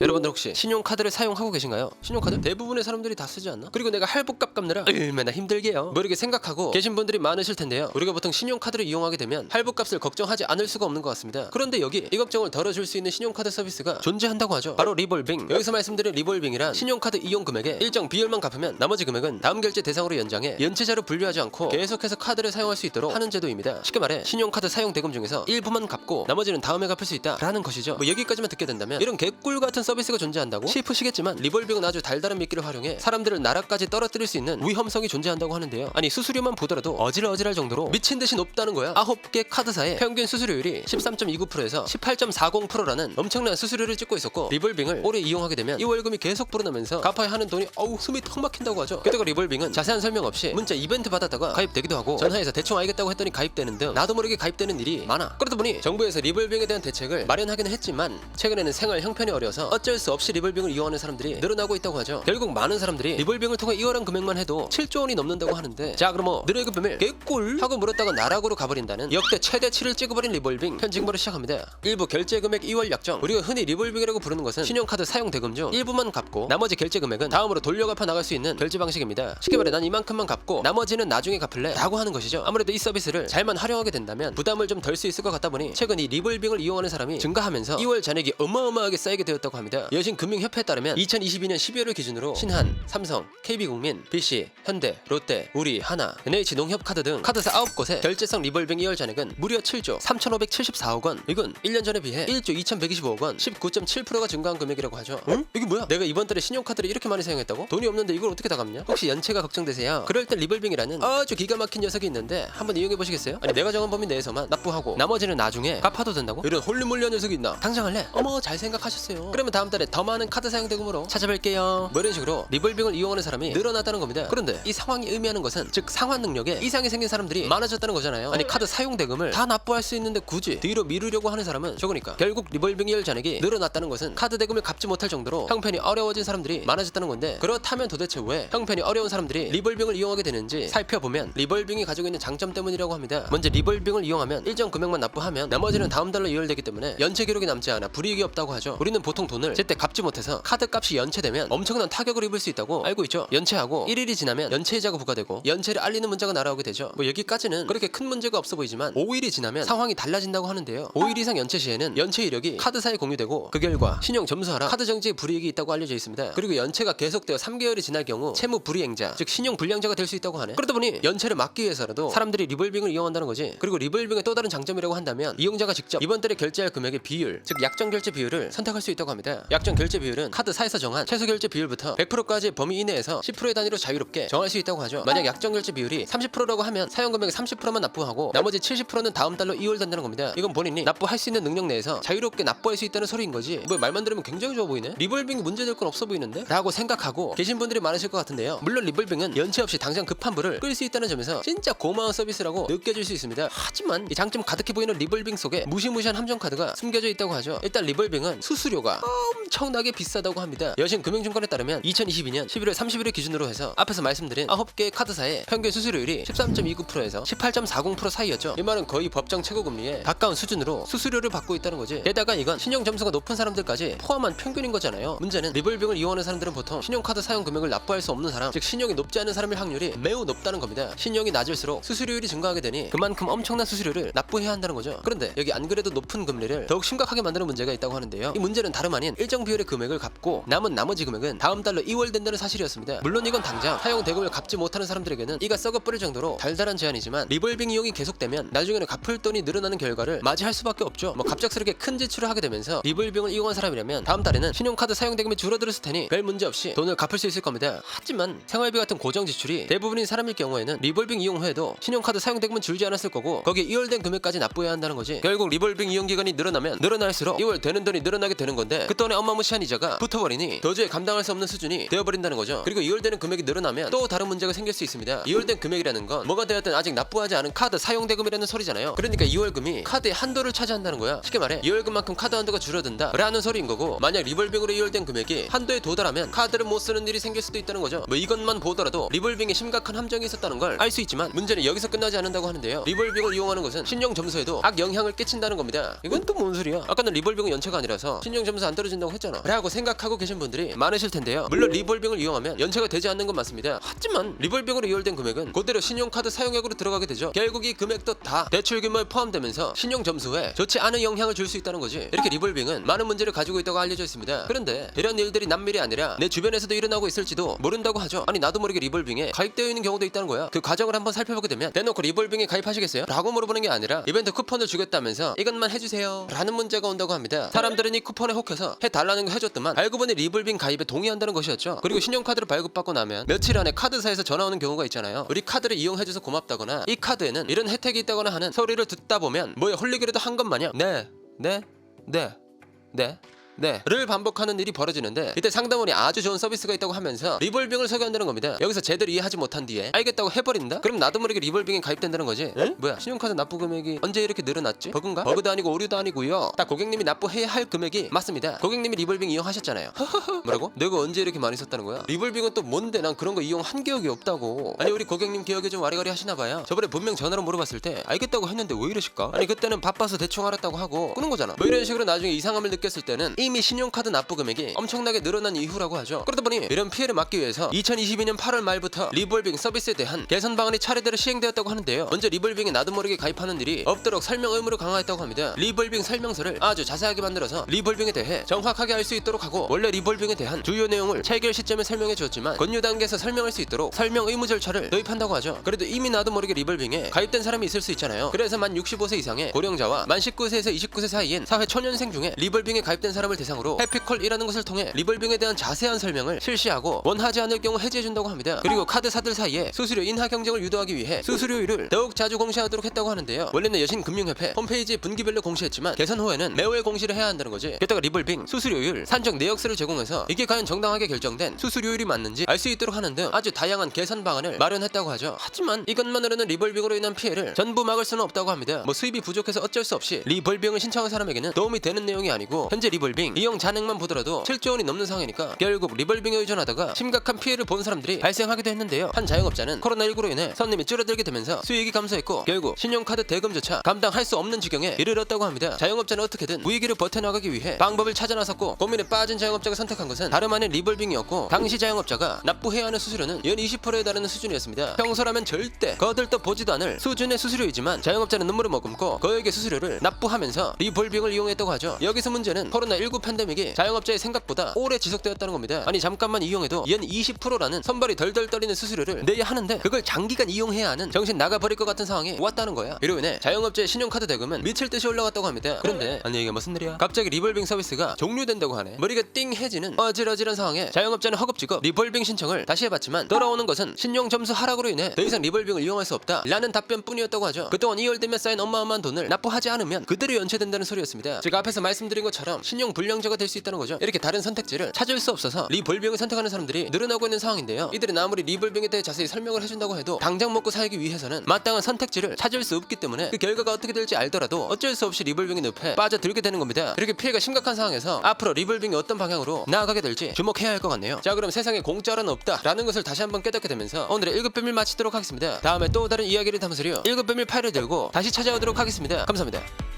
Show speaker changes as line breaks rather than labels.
여러분들 혹시 신용카드를 사용하고 계신가요? 신용카드 대부분의 사람들이 다 쓰지 않나? 그리고 내가 할부값 갚느라 얼마나 힘들게요. 뭐 이렇게 생각하고 계신 분들이 많으실 텐데요. 우리가 보통 신용카드를 이용하게 되면 할부값을 걱정하지 않을 수가 없는 것 같습니다. 그런데 여기 이 걱정을 덜어줄 수 있는 신용카드 서비스가 존재한다고 하죠. 바로 리볼빙. 여기서 말씀드린 리볼빙이란 신용카드 이용 금액의 일정 비율만 갚으면 나머지 금액은 다음 결제 대상으로 연장해 연체자로 분류하지 않고 계속해서 카드를 사용할 수 있도록 하는 제도입니다. 쉽게 말해 신용카드 사용 대금 중에서 일부만 갚고 나머지는 다음에 갚을 수 있다라는 것이죠. 뭐 여기까지만 듣게 된다면 이런 개꿀 같은 서비스가 존재한다고 싶으시겠지만 리볼빙은 아주 달달한 미끼를 활용해 사람들을 나락까지 떨어뜨릴 수 있는 위험성이 존재한다고 하는데요. 아니 수수료만 보더라도 어질어질할 정도로 미친 듯이 높다는 거야. 아홉 개 카드사의 평균 수수료율이 13.29%에서 18.40%라는 엄청난 수수료를 찍고 있었고 리볼빙을 오래 이용하게 되면 이 월금이 계속 불어나면서 갚아야 하는 돈이 어우 숨이 턱 막힌다고 하죠. 게다가 리볼빙은 자세한 설명 없이 문자 이벤트 받았다가 가입되기도 하고 전화해서 대충 알겠다고 했더니 가입되는 등 나도 모르게 가입되는 일이 많아. 그러다 보니 정부에서 리볼빙에 대한 대책을 마련하기는 했지만 최근에는 생활 형편이 어려서 어쩔 수 없이 리볼빙을 이용하는 사람들이 늘어나고 있다고 하죠. 결국 많은 사람들이 리볼빙을 통해 이월한 금액만 해도 7조 원이 넘는다고 하는데 자 그럼 뭐 늘의 급비밀 개꿀 하고 물었다가 나락으로 가버린다는 역대 최대치를 찍어버린 리볼빙 현 지금부터 시작합니다. 일부 결제 금액 2월 약정 우리가 흔히 리볼빙이라고 부르는 것은 신용카드 사용 대금 중 일부만 갚고 나머지 결제 금액은 다음으로 돌려 갚아 나갈 수 있는 결제 방식입니다. 쉽게 말해 난 이만큼만 갚고 나머지는 나중에 갚을래 라고 하는 것이죠. 아무래도 이 서비스를 잘만 활용하게 된다면 부담을 좀 덜 수 있을 것 같다 보니 최근 이 리볼빙을 이용하는 사람이 증가하면서 2월 잔액이 어마어마하게 쌓이게 되었다고 합니다. 여신금융협회에 따르면 2022년 12월을 기준으로 신한, 삼성, KB국민, BC, 현대, 롯데, 우리, 하나, NH 농협카드 등 카드사 9곳의 결제성 리볼빙 2월 잔액은 무려 7조 3,574억 원. 이건 1년 전에 비해 1조 2,125억 원, 19.7%가 증가한 금액이라고 하죠. 응? 이게 뭐야? 내가 이번 달에 신용카드를 이렇게 많이 사용했다고? 돈이 없는데 이걸 어떻게 다 갚냐? 혹시 연체가 걱정되세요? 그럴 땐 리볼빙이라는 아주 기가 막힌 녀석이 있는데 한번 이용해 보시겠어요? 아니 내가 정한 범위 내에서만 납부하고 나머지는 나중에 갚아도 된다고? 이런 홀리몰리한 녀석이 있나? 당장 할래? 어머 잘 생각하셨어요. 그러면 다음 달에 더 많은 카드 사용 대금으로 찾아뵐게요. 뭐 이런 식으로 리볼빙을 이용하는 사람이 늘어났다는 겁니다. 그런데 이 상황이 의미하는 것은 즉 상환 능력에 이상이 생긴 사람들이 많아졌다는 거잖아요. 아니 카드 사용 대금을 다 납부할 수 있는데 굳이 뒤로 미루려고 하는 사람은 적으니까 결국 리볼빙 열 잔액이 늘어났다는 것은 카드 대금을 갚지 못할 정도로 형편이 어려워진 사람들이 많아졌다는 건데 그렇다면 도대체 왜 형편이 어려운 사람들이 리볼빙을 이용하게 되는지 살펴보면 리볼빙이 가지고 있는 장점 때문이라고 합니다. 먼저 리볼빙을 이용하면 일정 금액만 납부하면 나머지는 다음 달로 이월되기 때문에 연체 기록이 남지 않아 불이익이 없다고 하죠. 우리는 보통 돈을 제때 갚지 못해서 카드 값이 연체되면 엄청난 타격을 입을 수 있다고 알고 있죠. 연체하고 1일이 지나면 연체이자가 부과되고 연체를 알리는 문자가 날아오게 되죠. 뭐 여기까지는 그렇게 큰 문제가 없어 보이지만 5일이 지나면 상황이 달라진다고 하는데요. 5일 이상 연체 시에는 연체 이력이 카드사에 공유되고 그 결과 신용 점수하라 카드 정지에 불이익이 있다고 알려져 있습니다. 그리고 연체가 계속되어 3개월이 지날 경우 채무 불이행자 즉 신용 불량자가 될 수 있다고 하네. 그러다 보니 연체를 막기 위해서라도 사람들이 리볼빙을 이용한다는 거지. 그리고 리볼빙의 또 다른 장점이라고 한다면 이용자가 직접 이번 달에 결제할 금액의 비율 즉 약정 결제 비율을 선택할 수 있다고 합니다. 약정 결제 비율은 카드사에서 정한 최소 결제 비율부터 100%까지 범위 이내에서 10%의 단위로 자유롭게 정할 수 있다고 하죠. 만약 약정 결제 비율이 30%라고 하면 사용 금액의 30%만 납부하고 나머지 70%는 다음 달로 이월된다는 겁니다. 이건 본인이 납부할 수 있는 능력 내에서 자유롭게 납부할 수 있다는 소리인 거지. 뭐 말만 들으면 굉장히 좋아 보이네. 리볼빙이 문제될 건 없어 보이는데? 라고 생각하고 계신 분들이 많으실 것 같은데요. 물론 리볼빙은 연체 없이 당장 급한 불을 끌 수 있다는 점에서 진짜 고마운 서비스라고 느껴질 수 있습니다. 하지만 이 장점 가득해 보이는 리볼빙 속에 무시무시한 함정 카드가 숨겨져 있다고 하죠. 일단 리볼빙은 수수료가 엄청나게 비싸다고 합니다. 여신 금융증권에 따르면 2022년 11월 30일 기준으로 해서 앞에서 말씀드린 9개 카드사의 평균 수수료율이 13.29%에서 18.40% 사이였죠. 이 말은 거의 법정 최고 금리에 가까운 수준으로 수수료를 받고 있다는 거지. 게다가 이건 신용 점수가 높은 사람들까지 포함한 평균인 거잖아요. 문제는 리볼빙을 이용하는 사람들은 보통 신용카드 사용 금액을 납부할 수 없는 사람, 즉 신용이 높지 않은 사람일 확률이 매우 높다는 겁니다. 신용이 낮을수록 수수료율이 증가하게 되니 그만큼 엄청난 수수료를 납부해야 한다는 거죠. 그런데 여기 안 그래도 높은 금리를 더욱 심각하게 만드는 문제가 있다고 하는데요. 이 문제는 다름 아닌 일정 비율의 금액을 갚고 남은 나머지 금액은 다음 달로 이월된다는 사실이었습니다. 물론 이건 당장 사용 대금을 갚지 못하는 사람들에게는 이가 썩어 뿌릴 정도로 달달한 제안이지만 리볼빙 이용이 계속되면 나중에는 갚을 돈이 늘어나는 결과를 맞이할 수밖에 없죠. 뭐 갑작스럽게 큰 지출을 하게 되면서 리볼빙을 이용한 사람이라면 다음 달에는 신용카드 사용 대금이 줄어들었을 테니 별 문제 없이 돈을 갚을 수 있을 겁니다. 하지만 생활비 같은 고정 지출이 대부분인 사람일 경우에는 리볼빙 이용 후에도 신용카드 사용 대금은 줄지 않았을 거고 거기에 이월된 금액까지 납부해야 한다는 거지. 결국 리볼빙 이용 기간이 늘어나면 늘어날수록 이월 되는 돈이 늘어나게 되는 건데 그 돈의 어마무시한 이자가 붙어버리니 도저히 감당할 수 없는 수준이 되어버린다는 거죠. 그리고 이월되는 금액이 늘어나면 또 다른 문제가 생길 수 있습니다. 이월된 금액이라는 건 뭐가 되었든 아직 납부하지 않은 카드 사용 대금이라는 소리잖아요. 그러니까 이월금이 카드의 한도를 차지한다는 거야. 쉽게 말해 이월금만큼 카드 한도가 줄어든다 라는 소리인 거고 만약 리볼빙으로 이월된 금액이 한도에 도달하면 카드를 못 쓰는 일이 생길 수도 있다는 거죠. 뭐 이것만 보더라도 리볼빙에 심각한 함정이 있었다는 걸 알 수 있지만 문제는 여기서 끝나지 않는다고 하는데요. 리볼빙을 이용하는 것은 신용 점수에도 악 영향을 끼친다는 겁니다. 이건 또 뭔 소리야? 아까는 리볼빙은 연체가 아니라서 신용 점수 안 떨어지 떨어진다고 했잖아. 라고 생각하고 계신 분들이 많으실 텐데요. 물론 리볼빙을 이용하면 연체가 되지 않는 건 맞습니다. 하지만 리볼빙으로 이월된 금액은 그대로 신용카드 사용액으로 들어가게 되죠. 결국 이 금액도 다 대출 규모에 포함되면서 신용 점수에 좋지 않은 영향을 줄 수 있다는 거지. 이렇게 리볼빙은 많은 문제를 가지고 있다고 알려져 있습니다. 그런데 이런 일들이 남일이 아니라 내 주변에서도 일어나고 있을지도 모른다고 하죠. 아니 나도 모르게 리볼빙에 가입되어 있는 경우도 있다는 거야. 그 과정을 한번 살펴보게 되면 대놓고 리볼빙에 가입하시겠어요? 라고 물어보는 게 아니라 이벤트 쿠폰을 주겠다면서 이것만 해주세요. 라는 문제가 온다고 합니다. 사람들은 이 쿠폰에 혹해서 해달라는 거 해줬더만 알고 보니 리볼빙 가입에 동의한다는 것이었죠 그리고 신용카드를 발급받고 나면 며칠 안에 카드사에서 전화 오는 경우가 있잖아요 우리 카드를 이용해줘서 고맙다거나 이 카드에는 이런 혜택이 있다거나 하는 소리를 듣다 보면 뭐에 홀리기라도 한 것 마냥 네, 네, 네, 네. 네.를 반복하는 일이 벌어지는데 이때 상담원이 아주 좋은 서비스가 있다고 하면서 리볼빙을 소개한다는 겁니다. 여기서 제대로 이해하지 못한 뒤에 알겠다고 해버린다? 그럼 나도 모르게 리볼빙에 가입된다는 거지. 에? 뭐야 신용카드 납부 금액이 언제 이렇게 늘어났지? 버그인가? 버그도 아니고 오류도 아니고요. 딱 고객님이 납부해야 할 금액이 맞습니다. 고객님이 리볼빙 이용하셨잖아요. 뭐라고? 내가 언제 이렇게 많이 썼다는 거야? 리볼빙은 또 뭔데? 난 그런 거 이용 한 기억이 없다고. 아니 우리 고객님 기억이 좀 와리가리 하시나 봐요. 저번에 분명 전화로 물어봤을 때 알겠다고 했는데 왜 이러실까? 아니 그때는 바빠서 대충 알았다고 하고 끄는 거잖아. 뭐 이런 식으로 나중에 이상함을 느꼈을 때는 이미 신용카드 납부 금액이 엄청나게 늘어난 이후라고 하죠. 그러다 보니 이런 피해를 막기 위해서 2022년 8월 말부터 리볼빙 서비스에 대한 개선 방안이 차례대로 시행되었다고 하는데요. 먼저 리볼빙에 나도 모르게 가입하는 일이 없도록 설명 의무를 강화했다고 합니다. 리볼빙 설명서를 아주 자세하게 만들어서 리볼빙에 대해 정확하게 알 수 있도록 하고 원래 리볼빙에 대한 주요 내용을 체결 시점에 설명해 주었지만 권유 단계에서 설명할 수 있도록 설명 의무 절차를 도입한다고 하죠. 그래도 이미 나도 모르게 리볼빙에 가입된 사람이 있을 수 있잖아요. 그래서 만 65세 이상의 고령자와 만 19세에서 29세 사이인 사회 초년생 중에 리볼빙에 가입된 사람을 대상으로 해피콜이라는 것을 통해 리볼빙에 대한 자세한 설명을 실시하고 원하지 않을 경우 해지해준다고 합니다. 그리고 카드사들 사이에 수수료 인하 경쟁을 유도하기 위해 수수료율을 더욱 자주 공시하도록 했다고 하는데요. 원래는 여신금융협회 홈페이지 분기별로 공시했지만 개선 후에는 매월 공시를 해야 한다는 거지. 게다가 리볼빙 수수료율 산정 내역서를 제공해서 이게 과연 정당하게 결정된 수수료율이 맞는지 알 수 있도록 하는 등 아주 다양한 개선 방안을 마련했다고 하죠. 하지만 이것만으로는 리볼빙으로 인한 피해를 전부 막을 수는 없다고 합니다. 뭐 수입이 부족해서 어쩔 수 없이 리볼빙을 신청한 사람에게는 도움이 되는 내용이 아니고 현재 리볼빙 이용 잔액만 보더라도 7조 원이 넘는 상황이니까 결국 리볼빙에 의존하다가 심각한 피해를 본 사람들이 발생하기도 했는데요. 한 자영업자는 코로나19로 인해 손님이 줄어들게 되면서 수익이 감소했고 결국 신용카드 대금조차 감당할 수 없는 지경에 이르렀다고 합니다. 자영업자는 어떻게든 위기를 버텨나가기 위해 방법을 찾아 나섰고 고민에 빠진 자영업자가 선택한 것은 다름 아닌 리볼빙이었고 당시 자영업자가 납부해야 하는 수수료는 연 20%에 달하는 수준이었습니다. 평소라면 절대 거들떠 보지도 않을 수준의 수수료이지만 자영업자는 눈물을 머금고 거액의 수수료를 납부하면서 리볼빙을 이용했다고 하죠. 여기서 문제는 코로나19 팬데믹이 자영업자의 생각보다 오래 지속되었다는 겁니다. 아니 잠깐만 이용해도 연 20%라는 선발이 덜덜 떨리는 수수료를 내야 하는데 그걸 장기간 이용해야 하는 정신 나가버릴 것 같은 상황이 왔다는 거야. 이로 인해 자영업자의 신용카드 대금은 미칠 듯이 올라갔다고 합니다. 그런데 아니 이게 무슨 일이야? 갑자기 리볼빙 서비스가 종료된다고 하네. 머리가 띵해지는 어질어질한 상황에 자영업자는 허겁지겁 리볼빙 신청을 다시 해봤지만 돌아오는 것은 신용 점수 하락으로 인해 더 이상 리볼빙을 이용할 수 없다라는 답변뿐이었다고 하죠. 그동안 이월되며 쌓인 어마어마한 돈을 납부하지 않으면 그대로 연체된다는 소리였습니다. 제가 앞에서 말씀드린 것처럼 신용 불 량자가 될 수 있다는 거죠. 이렇게 다른 선택지를 찾을 수 없어서 리볼빙을 선택하는 사람들이 늘어나고 있는 상황인데요. 이들은 아무리 리볼빙에 대해 자세히 설명을 해준다고 해도 당장 먹고 살기 위해서는 마땅한 선택지를 찾을 수 없기 때문에 그 결과가 어떻게 될지 알더라도 어쩔 수 없이 리볼빙의 늪에 빠져들게 되는 겁니다. 이렇게 피해가 심각한 상황에서 앞으로 리볼빙이 어떤 방향으로 나아가게 될지 주목해야 할 것 같네요. 자 그럼 세상에 공짜는 없다라는 것을 다시 한번 깨닫게 되면서 오늘의 1급 비밀 마치도록 하겠습니다. 다음에 또 다른 이야기를 담으시려 1급 비밀 파일을 들고 다시 찾아오도록 하겠습니다. 감사합니다.